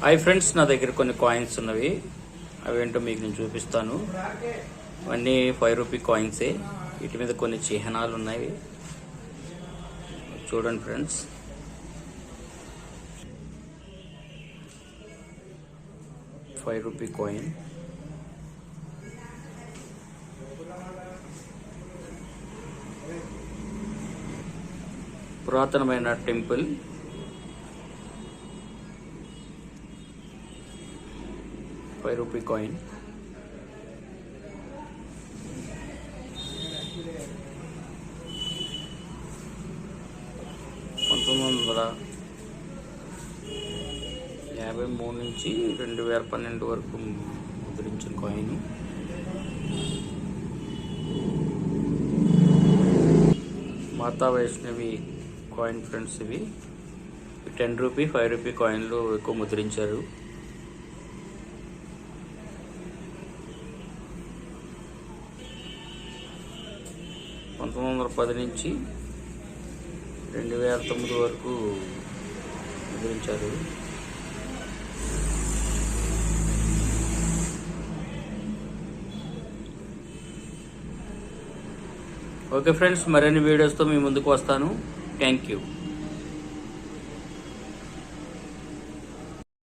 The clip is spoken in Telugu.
హాయ్ ఫ్రెండ్స్ నా దగ్గర కొన్ని కాయిన్స్ ఉన్నవి. అవేంటో మీకు నేను చూపిస్తాను. అవన్నీ ఫైవ్ రూపీ కాయిన్సే వీటి మీద కొన్ని చిహ్నాలు ఉన్నాయి. చూడండి ఫ్రెండ్స్. ఫైవ్ రూపీ కాయిన్ పురాతనమైన టెంపుల్. Five rupee coin. పంతొమ్మిది వందల యాభై మూడు నుంచి రెండు వేల పన్నెండు వరకు ముద్రించిన coin. Mata Vaishnavi coin friends ఇవి. టెన్ రూపీ ఫైవ్ రూపీ కాయిన్లు ఎక్కువ ముద్రించారు. పంతొమ్మిది వందల పది నుంచి రెండు వేల తొమ్మిది వరకు ముద్రించారు. ఓకే ఫ్రెండ్స్ మరిన్ని వీడియోస్తో మీ ముందుకు వస్తాను. Thank you.